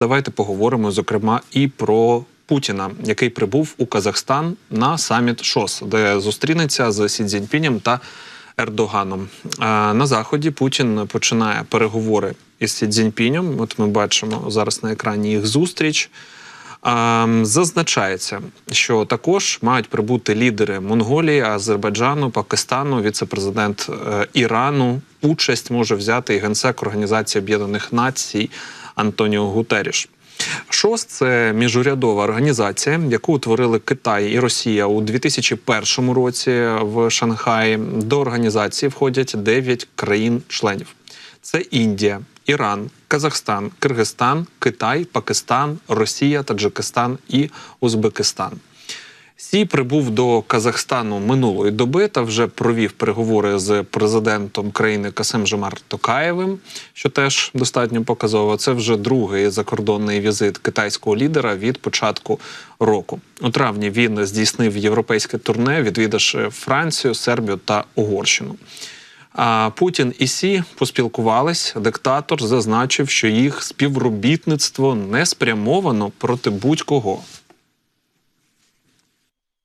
Давайте поговоримо зокрема і про Путіна, який прибув у Казахстан на саміт ШОС, де зустрінеться з Сі Цзіньпінем та Ердоганом. На заході Путін починає переговори із Сі Цзіньпінем. От ми бачимо зараз на екрані їх зустріч. Зазначається, що також мають прибути лідери Монголії, Азербайджану, Пакистану, віце-президент е, Ірану. Участь може взяти і генсек Організації Об'єднаних Націй Антоніо Гутеріш. ШОС це міжурядова організація, яку утворили Китай і Росія у 2001 році в Шанхаї. До організації входять 9 країн-членів: це Індія, Іран, Казахстан, Киргизстан, Китай, Пакистан, Росія, Таджикистан і Узбекистан. Сі прибув до Казахстану минулої доби та вже провів переговори з президентом країни Касем Жомар Токаєвим, що теж достатньо показово. Це вже другий закордонний візит китайського лідера від початку року. У травні він здійснив європейське турне, відвідавши Францію, Сербію та Угорщину. А Путін і Сі поспілкувались. Диктатор зазначив, що їх співробітництво не спрямовано проти будь-кого.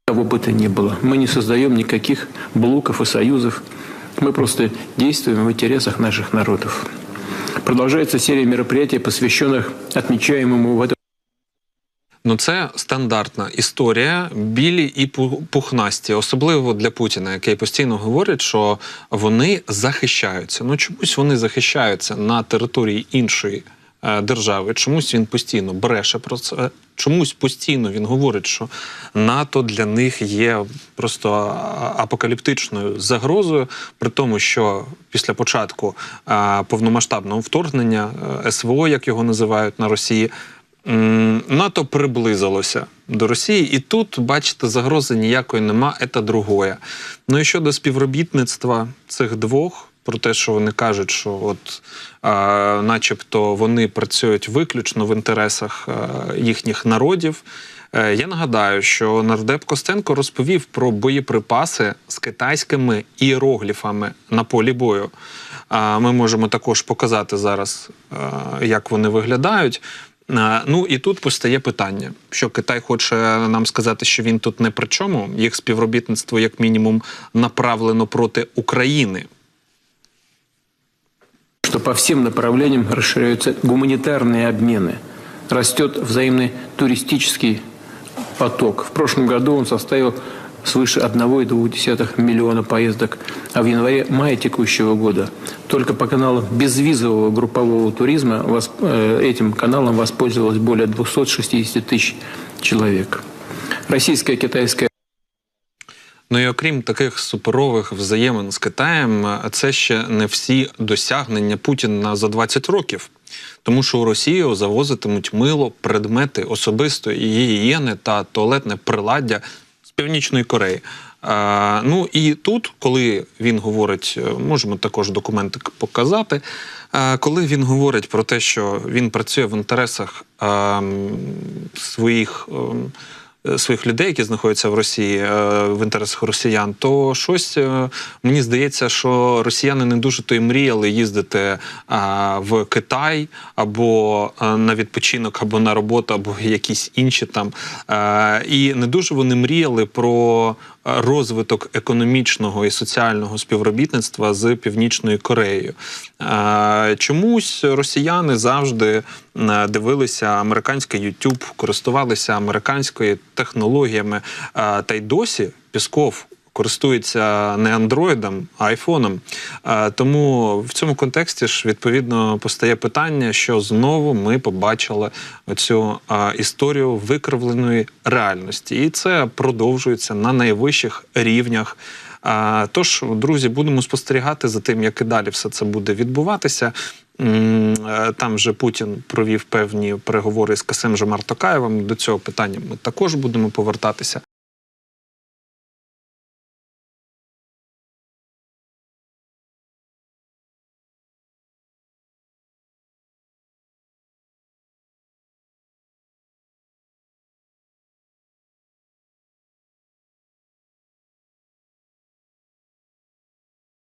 Кого бы то ни было. Мы не создаем никаких блоков и союзов. Мы просто действуем в интересах наших народов. Продолжается серия мероприятий, посвященных отмечаемому в этом Ну, це стандартна історія, білі і пу- пухнасті, особливо для Путіна, який постійно говорить, що вони захищаються. Ну чомусь вони захищаються на території іншої е, держави. Чомусь він постійно бреше про це. Чомусь постійно він говорить, що НАТО для них є просто апокаліптичною загрозою, при тому, що після початку повномасштабного вторгнення е, СВО, як його називають на Росії, НАТО приблизилося до Росії, і тут, бачите, загрози ніякої нема, це другое. Ну і щодо співробітництва цих двох, про те, що вони кажуть, що от, а, начебто вони працюють виключно в інтересах а, їхніх народів. Е, Я нагадаю, що нардеп Костенко розповів про боєприпаси з китайськими іерогліфами на полі бою. А Ми можемо також показати зараз, е, як вони виглядають. Е, Ну і тут постає питання, що Китай хоче нам сказати, що він тут не при чому. Їх співробітництво, як мінімум, направлено проти України. что по всем направлениям расширяются гуманитарные обмены. Растет взаимный туристический поток. В прошлом году он составил свыше 1,2 миллиона поездок, а в январе-мае текущего года только по каналам безвизового группового туризма восп- э, этим каналом воспользовалось более 260 тысяч человек. Российская китайская Ну і окрім таких суперових взаємин з Китаєм, е, це ще не всі досягнення Путіна за 20 років. Тому що у Росію завозитимуть мило, предмети особистої гігієни та туалетне приладдя з Північної Кореї. Е, ну і тут, коли він говорить, е, можемо також документик показати. е, Коли він говорить про те, що він працює в інтересах ем, своїх. ем, е, своїх людей, які знаходяться в Росії е, в інтересах росіян, то щось е, мені здається, що росіяни не дуже то й мріяли їздити е, в Китай або е, на відпочинок, або на роботу, або якісь інші там. Е, І не дуже вони мріяли про е, розвиток економічного і соціального співробітництва з Північною Кореєю. Е, Чомусь росіяни завжди е, дивилися американський YouTube, користувалися американською технологіями. Е, Та й досі Пісков користується не андроїдом, а айфоном. Е, Тому в цьому контексті ж відповідно постає питання, що знову ми побачили цю історію викривленої реальності, і це продовжується на найвищих рівнях. Тож, друзі, будемо спостерігати за тим, як і далі все це буде відбуватися. Е, Там вже Путін провів певні переговори з Касем Жомартокаєвим. До цього питання ми також будемо повертатися.